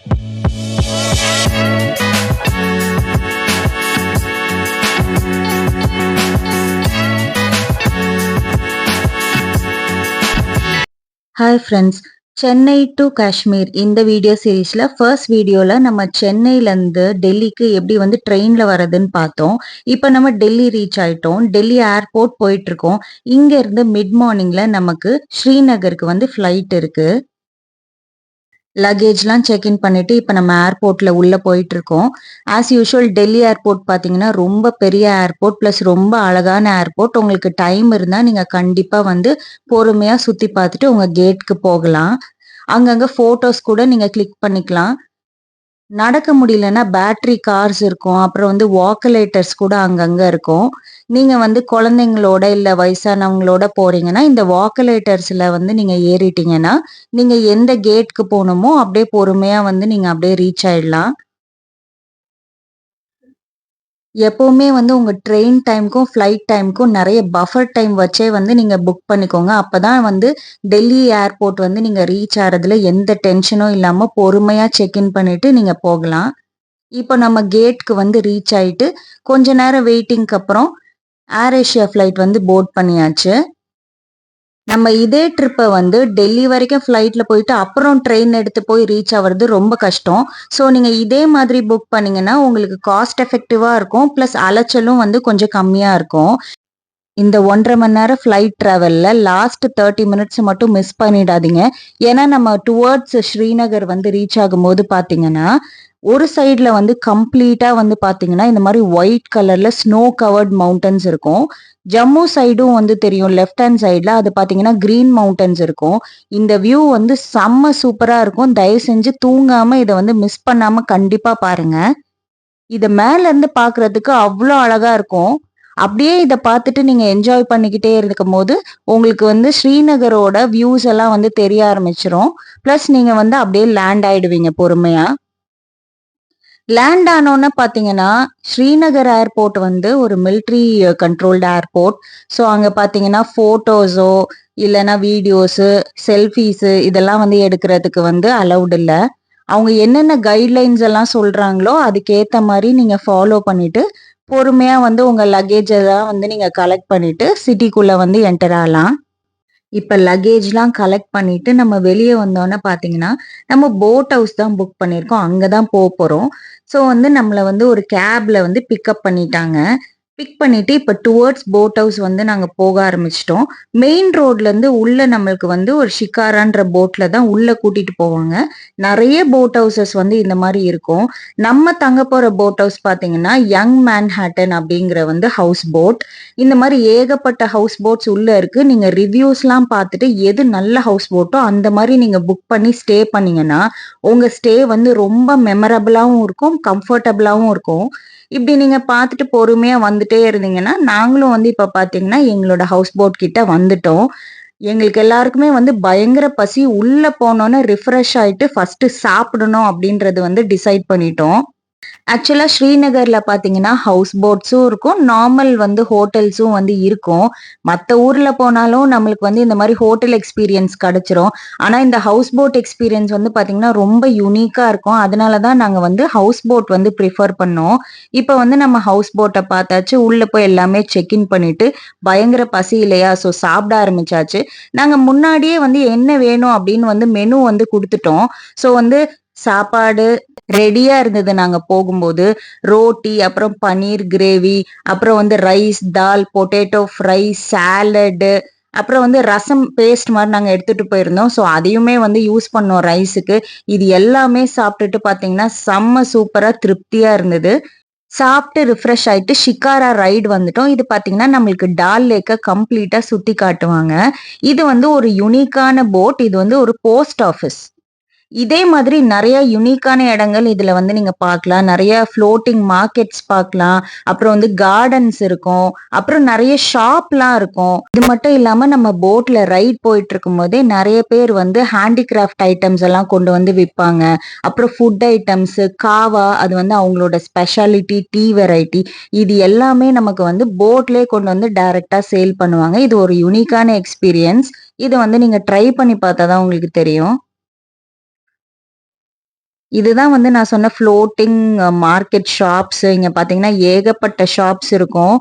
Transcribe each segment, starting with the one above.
Hi friends Chennai to Kashmir இந்த video சீரீஸில் first வீடியோவில் நம்ம சென்னையிலேருந்து டெல்லிக்கு எப்படி வந்து ட்ரெயினில் வரதுன்னு பார்த்தோம். இப்போ நம்ம டெல்லி ரீச் ஆயிட்டோம். டெல்லி ஏர்போர்ட் போயிட்டுருக்கோம் இங்கேருந்து மிட் மார்னிங்கில் நமக்கு ஸ்ரீநகருக்கு வந்து ஃப்ளைட் இருக்குது லக்கேஜ்லாம் செக்இன் பண்ணிட்டு இப்போ நம்ம ஏர்போர்ட்ல உள்ள போயிட்டு இருக்கோம் ஆஸ் யூஷுவல் டெல்லி ஏர்போர்ட் பார்த்தீங்கன்னா ரொம்ப பெரிய ஏர்போர்ட் ப்ளஸ் ரொம்ப அழகான ஏர்போர்ட் உங்களுக்கு டைம் இருந்தால் நீங்கள் கண்டிப்பாக வந்து பொறுமையாக சுற்றி பார்த்துட்டு உங்கள் கேட்க்கு போகலாம். அங்கங்கே ஃபோட்டோஸ் கூட நீங்கள் கிளிக் பண்ணிக்கலாம். நடக்க முடியலன்னா பேட்டரி கார்ஸ் இருக்கும். அப்புறம் வந்து வாக்கலேட்டர்ஸ் கூட அங்கங்க இருக்கும். நீங்க வந்து குழந்தைங்களோட இல்ல வயசானவங்களோட போறீங்கன்னா இந்த வாக்கலேட்டர்ஸ்ல வந்து நீங்க ஏறிட்டீங்கன்னா நீங்க எந்த கேட்க்கு போகணுமோ அப்படியே பொறுமையா வந்து நீங்க அப்படியே ரீச் ஆயிடலாம். எப்பவுமே வந்து உங்க ட்ரெயின் டைம்க்கும் ஃப்ளைட் டைம்க்கும் நிறைய பஃபர் டைம் வச்சே வந்து நீங்க புக் பண்ணிக்கோங்க. அப்பதான் வந்து டெல்லி ஏர்போர்ட் வந்து நீங்க ரீச் ஆறதுல எந்த டென்ஷனும் இல்லாம பொறுமையா செக்இன் பண்ணிட்டு நீங்க போகலாம். இப்போ நம்ம கேட்க்கு வந்து ரீச் ஆயிட்டு கொஞ்ச நேரம் வெயிட்டிங்க்கு அப்புறம் ஏர் ஏஷியா ஃப்ளைட் வந்து போர்ட் பண்ணியாச்சு. நம்ம இதே ட்ரிப்பை வந்து டெல்லி வரைக்கும் ஃப்ளைட்டில் போயிட்டு அப்புறம் ட்ரெயின் எடுத்து போய் ரீச் ஆகிறது ரொம்ப கஷ்டம். ஸோ நீங்கள் இதே மாதிரி புக் பண்ணிங்கன்னா உங்களுக்கு காஸ்ட் எஃபெக்டிவாக இருக்கும். ப்ளஸ் அலைச்சலும் வந்து கொஞ்சம் கம்மியாக இருக்கும். இந்த ஒன்றரை மணி நேரம் ஃப்ளைட் ட்ராவலில் லாஸ்ட் தேர்ட்டி மினிட்ஸ் மட்டும் மிஸ் பண்ணிடாதீங்க. ஏன்னா நம்ம டுவர்ட்ஸ் ஸ்ரீநகர் வந்து ரீச் ஆகும்போது பார்த்தீங்கன்னா ஒரு சைடில் வந்து கம்ப்ளீட்டாக வந்து பார்த்தீங்கன்னா இந்த மாதிரி ஒயிட் கலரில் ஸ்னோ கவர்ட் மவுண்டன்ஸ் இருக்கும். ஜம்மு சைடும் வந்து தெரியும். லெஃப்ட் ஹேண்ட் சைடில் அது பார்த்தீங்கன்னா க்ரீன் மவுண்டன்ஸ் இருக்கும். இந்த வியூ வந்து செம்ம சூப்பராக இருக்கும். தயவு செஞ்சு தூங்காமல் இதை வந்து மிஸ் பண்ணாமல் கண்டிப்பாக பாருங்கள் இதை மேலேருந்து பார்க்குறதுக்கு அவ்வளோ அழகாக இருக்கும். அப்படியே இதை பார்த்துட்டு நீங்கள் என்ஜாய் பண்ணிக்கிட்டே இருக்கும் போது உங்களுக்கு வந்து ஸ்ரீநகரோட வியூஸ் எல்லாம் வந்து தெரிய ஆரம்பிச்சிரும். ப்ளஸ் நீங்கள் வந்து அப்படியே லேண்ட் ஆயிடுவீங்க பொறுமையாக லேண்ட் ஆனோன்னு பார்த்தீங்கன்னா ஸ்ரீநகர் ஏர்போர்ட் வந்து ஒரு மிலிட்ரி கண்ட்ரோல்டு ஏர்போர்ட் ஸோ அங்கே பார்த்தீங்கன்னா ஃபோட்டோஸோ இல்லைன்னா வீடியோஸு செல்ஃபீஸு இதெல்லாம் வந்து எடுக்கிறதுக்கு வந்து அலௌட் இல்லை. அவங்க என்னென்ன கைட்லைன்ஸ் எல்லாம் சொல்கிறாங்களோ அதுக்கேற்ற மாதிரி நீங்கள் ஃபாலோ பண்ணிவிட்டு பொறுமையாக வந்து உங்கள் லக்கேஜ் தான் வந்து நீங்கள் கலெக்ட் பண்ணிவிட்டு சிட்டிக்குள்ளே வந்து என்டர் ஆகலாம். இப்போ லக்கேஜ்லாம் கலெக்ட் பண்ணிட்டு நம்ம வெளியே வந்தோன்னே பார்த்தீங்கன்னா நம்ம போட் ஹவுஸ் தான் புக் பண்ணியிருக்கோம். அங்கே தான் போக போகிறோம் ஸோ வந்து நம்மளை வந்து ஒரு கேப்ல வந்து பிக்கப் பண்ணிட்டாங்க. பிக் பண்ணிட்டு இப்போ டுவர்ட்ஸ் போட் ஹவுஸ் வந்து நாங்கள் போக ஆரம்பிச்சிட்டோம். மெயின் ரோட்லேருந்து உள்ள நம்மளுக்கு வந்து ஒரு ஷிக்காரான்ற போட்டில் தான் உள்ள கூட்டிகிட்டு போவாங்க. நிறைய போட் ஹவுசஸ் வந்து இந்த மாதிரி இருக்கும். நம்ம தங்க போகிற போட் ஹவுஸ் பார்த்தீங்கன்னா யங் மேன்ஹேட்டன் அப்படிங்கிற வந்து ஹவுஸ் போட் இந்த மாதிரி ஏகப்பட்ட ஹவுஸ் போட்ஸ் உள்ள இருக்கு. நீங்கள் ரிவ்யூஸ்லாம் பார்த்துட்டு எது நல்ல ஹவுஸ் போட்டோ அந்த மாதிரி நீங்கள் புக் பண்ணி ஸ்டே பண்ணீங்கன்னா உங்கள் ஸ்டே வந்து ரொம்ப மெமரபிளாகவும் இருக்கும் கம்ஃபர்டபுளாகவும் இருக்கும். இப்படி நீங்க பார்த்துட்டு பொறுமையா வந்துட்டே இருந்தீங்கன்னா நாங்களும் வந்து இப்ப பாத்தீங்கன்னா எங்களோட ஹவுஸ் போட் கிட்ட வந்துட்டோம். எங்களுக்கு எல்லாருக்குமே வந்து பயங்கர பசி உள்ள போனோன்னு ரிஃப்ரெஷ் ஆயிட்டு ஃபர்ஸ்ட் சாப்பிடணும் அப்படின்றது வந்து டிசைட் பண்ணிட்டோம். ஆக்சுவலா ஸ்ரீநகரில் பார்த்தீங்கன்னா ஹவுஸ் போட்ஸும் இருக்கும். நார்மல் வந்து ஹோட்டல்ஸும் வந்து இருக்கும். மற்ற ஊரில் போனாலும் நம்மளுக்கு வந்து இந்த மாதிரி ஹோட்டல் எக்ஸ்பீரியன்ஸ் கிடைச்சிரும். ஆனால் இந்த ஹவுஸ் போட் எக்ஸ்பீரியன்ஸ் வந்து பார்த்தீங்கன்னா ரொம்ப யூனிக்காக இருக்கும். அதனால தான் நாங்கள் வந்து ஹவுஸ் போட் வந்து ப்ரிஃபர் பண்ணோம். இப்போ வந்து நம்ம ஹவுஸ் போட்டை பார்த்தாச்சு. உள்ளே போய் எல்லாமே செக்இன் பண்ணிட்டு பயங்கர பசி இல்லையா? ஸோ சாப்பிட ஆரம்பிச்சாச்சு. நாங்கள் முன்னாடியே வந்து என்ன வேணும் அப்படின்னு வந்து மெனு வந்து கொடுத்துட்டோம். ஸோ வந்து சாப்பாடு ரெடியா இருந்தது நாங்க போகும்போது. ரோட்டி அப்புறம் பன்னீர் கிரேவி அப்புறம் வந்து rice dal potato fry salad அப்புறம் வந்து ரசம் பேஸ்ட் மாதிரி நாங்கள் எடுத்துட்டு போயிருந்தோம். ஸோ அதையுமே வந்து யூஸ் பண்ணோம் ரைஸுக்கு இது எல்லாமே சாப்பிட்டுட்டு பார்த்தீங்கன்னா செம்ம சூப்பராக திருப்தியாக இருந்தது. சாப்பிட்டு ரிஃப்ரெஷ் ஆயிட்டு ஷிகாரா ரைடு வந்துட்டோம். இது பார்த்தீங்கன்னா நம்மளுக்கு டால் லேக்கை கம்ப்ளீட்டாக சுற்றி காட்டுவாங்க. இது வந்து ஒரு யுனிக்கான போட் இது வந்து ஒரு போஸ்ட் ஆஃபீஸ் இதே மாதிரி நிறைய யுனிக்கான இடங்கள் இதுல வந்து நீங்க பார்க்கலாம். நிறைய ஃப்ளோட்டிங் மார்க்கெட்ஸ் பார்க்கலாம். அப்புறம் வந்து கார்டன்ஸ் இருக்கும். அப்புறம் நிறைய ஷாப்லாம் இருக்கும். இது மட்டும் இல்லாம நம்ம போட்ல ரைட் போயிட்டு இருக்கும் போதே நிறைய பேர் வந்து ஹேண்டிகிராஃப்ட் ஐட்டம்ஸ் எல்லாம் கொண்டு வந்து விற்பாங்க. அப்புறம் ஃபுட் ஐட்டம்ஸ் காவா அது வந்து அவங்களோட ஸ்பெஷாலிட்டி டீ வெரைட்டி இது எல்லாமே நமக்கு வந்து போட்லேயே கொண்டு வந்து டைரக்டா சேல் பண்ணுவாங்க. இது ஒரு யுனிக்கான எக்ஸ்பீரியன்ஸ் இதை வந்து நீங்க ட்ரை பண்ணி பார்த்தா தான் உங்களுக்கு தெரியும். இதுதான் வந்து நான் சொன்ன ஃப்ளோட்டிங் மார்க்கெட் ஷாப்ஸ் இங்க பாத்தீங்கன்னா ஏகப்பட்ட ஷாப்ஸ் இருக்கும்.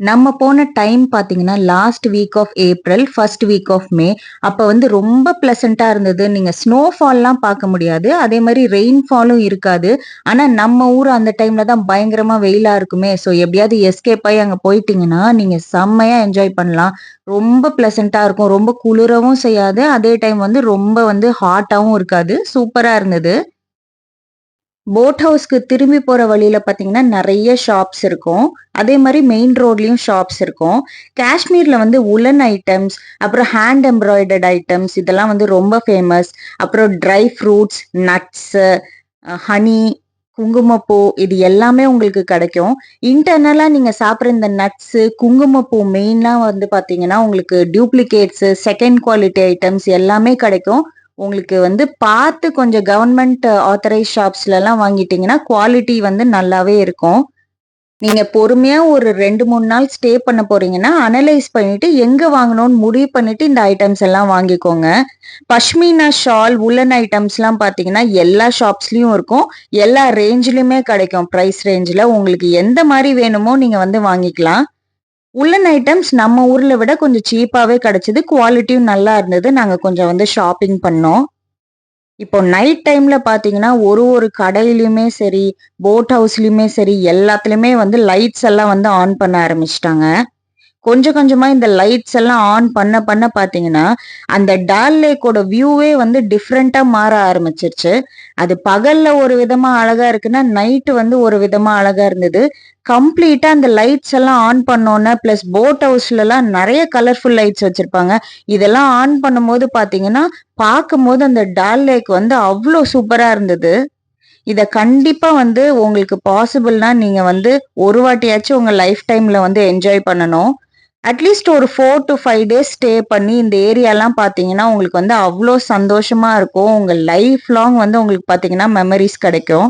நம்ம போன டைம் பார்த்தீங்கன்னா last week of April first week of May அப்போ வந்து ரொம்ப ப்ளசண்ட்டாக இருந்தது. நீங்கள் ஸ்னோஃபால்லாம் பார்க்க முடியாது. அதே மாதிரி ரெயின்ஃபாலும் இருக்காது. ஆனால் நம்ம ஊர் அந்த டைமில் தான் பயங்கரமாக வெயிலாக இருக்குமே. ஸோ எப்படியாவது எஸ்கேப் ஆகி அங்கே போயிட்டீங்கன்னா நீங்கள் செம்மையாக என்ஜாய் பண்ணலாம். ரொம்ப ப்ளசண்ட்டாக இருக்கும். ரொம்ப குளிரவும் செய்யாது. அதே டைம் வந்து ரொம்ப வந்து ஹாட்டாகவும் இருக்காது. சூப்பராக இருந்தது. போட் ஹவுஸ்க்கு திரும்பி போற வழியில பாத்தீங்கன்னா நிறைய ஷாப்ஸ் இருக்கும். அதே மாதிரி மெயின் ரோட்லயும் ஷாப்ஸ் இருக்கும். காஷ்மீர்ல வந்து உலன் ஐட்டம்ஸ் அப்புறம் ஹேண்ட் எம்ப்ராய்டர்ட் ஐட்டம்ஸ் இதெல்லாம் வந்து ரொம்ப ஃபேமஸ் அப்புறம் ட்ரை ஃப்ரூட்ஸ் நட்ஸ் ஹனி குங்குமப்பூ இது எல்லாமே உங்களுக்கு கிடைக்கும். இன்டர்னலாக நீங்கள் சாப்பிட்ற இந்த நட்ஸு குங்குமப்பூ மெயினா வந்து பாத்தீங்கன்னா உங்களுக்கு டூப்ளிகேட்ஸு செகண்ட் குவாலிட்டி ஐட்டம்ஸ் எல்லாமே கிடைக்கும். உங்களுக்கு வந்து பார்த்து கொஞ்சம் கவர்மெண்ட் ஆத்தரைஸ் ஷாப்ஸ்லலாம் வாங்கிட்டீங்கன்னா குவாலிட்டி வந்து நல்லாவே இருக்கும். நீங்க பொறுமையா ஒரு ரெண்டு மூணு நாள் ஸ்டே பண்ண போறீங்கன்னா அனலைஸ் பண்ணிட்டு எங்க வாங்கணும்னு முடிவு பண்ணிட்டு இந்த ஐட்டம்ஸ் எல்லாம் வாங்கிக்கோங்க. பஷ்மீனா ஷால் உல்லன் ஐட்டம்ஸ் எல்லாம் பாத்தீங்கன்னா எல்லா ஷாப்ஸ்லயும் இருக்கும். எல்லா ரேஞ்சிலுமே கிடைக்கும். ப்ரைஸ் ரேஞ்சில் உங்களுக்கு எந்த மாதிரி வேணுமோ நீங்க வந்து வாங்கிக்கலாம். உள்ளன் ஐட்டம்ஸ் நம்ம ஊர்ல விட கொஞ்சம் சீப்பாவே கிடைச்சது. குவாலிட்டியும் நல்லா இருந்தது. நாங்க கொஞ்சம் வந்து ஷாப்பிங் பண்ணோம். இப்போ நைட் டைம்ல பாத்தீங்கன்னா ஒரு ஒரு கடையிலயுமே சரி போட் ஹவுஸ்லயுமே சரி எல்லாத்துலயுமே வந்து லைட்ஸ் எல்லாம் வந்து ஆன் பண்ண ஆரம்பிச்சிட்டாங்க. கொஞ்சம் கொஞ்சமா இந்த லைட்ஸ் எல்லாம் ஆன் பண்ண பண்ண பாத்தீங்கன்னா அந்த டால் லேக்கோட வியூவே வந்து டிஃப்ரெண்டா மாற ஆரம்பிச்சிருச்சு. அது பகல்ல ஒரு விதமா அழகா இருக்குன்னா நைட்டு வந்து ஒரு விதமா அழகா இருந்தது. கம்ப்ளீட்டா அந்த லைட்ஸ் எல்லாம் ஆன் பண்ணோன்னே பிளஸ் போட் ஹவுஸ்ல எல்லாம் நிறைய கலர்ஃபுல் லைட்ஸ் வச்சிருப்பாங்க. இதெல்லாம் ஆன் பண்ணும்போது பாத்தீங்கன்னா பார்க்கும்போது அந்த டால் லேக் வந்து அவ்வளோ சூப்பரா இருந்தது. இதை கண்டிப்பா வந்து உங்களுக்கு பாசிபிள்னா நீங்க வந்து ஒரு வாட்டியாச்சும் உங்க லைஃப் டைம்ல வந்து என்ஜாய் பண்ணணும். அட்லீஸ்ட் ஒரு four to five days stay பண்ணி இந்த ஏரியாலாம் பார்த்தீங்கன்னா உங்களுக்கு வந்து அவ்வளோ சந்தோஷமா இருக்கும். உங்கள் லைஃப் லாங் வந்து உங்களுக்கு பார்த்தீங்கன்னா மெமரிஸ் கிடைக்கும்.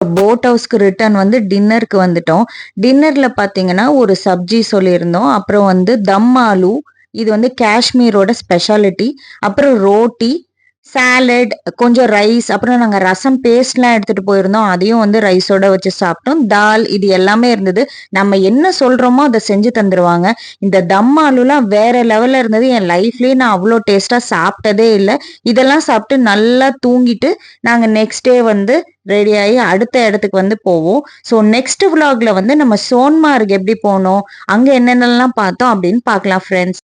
போட் ஹவுஸ்க்கு ரிட்டர்ன் வந்து டின்னருக்கு வந்துட்டோம். டின்னரில் பார்த்தீங்கன்னா ஒரு சப்ஜி சொல்லியிருந்தோம். அப்புறம் வந்து தம் ஆலு இது வந்து காஷ்மீரோட ஸ்பெஷாலிட்டி அப்புறம் ரோட்டி சாலட் கொஞ்சம் ரைஸ் அப்புறம் நாங்கள் ரசம் பேஸ்ட்லாம் எடுத்துகிட்டு போயிருந்தோம். அதையும் வந்து ரைஸோட வச்சு சாப்பிட்டோம். தால் இது எல்லாமே இருந்தது. நம்ம என்ன சொல்கிறோமோ அதை செஞ்சு தந்துடுவாங்க இந்த தம் ஆலுலாம் வேற லெவலில் இருந்தது. என் லைஃப்லேயே நான் அவ்வளோ டேஸ்ட்டாக சாப்பிட்டதே இல்லை. இதெல்லாம் சாப்பிட்டு நல்லா தூங்கிட்டு நாங்கள் நெக்ஸ்ட் டே வந்து ரெடி ஆகி அடுத்த இடத்துக்கு வந்து போவோம். ஸோ நெக்ஸ்ட் விலாகில் வந்து நம்ம சோன்மார்க் எப்படி போனோம் அங்கே என்னென்னலாம் பார்த்தோம் அப்படின்னு பார்க்கலாம் ஃப்ரெண்ட்ஸ்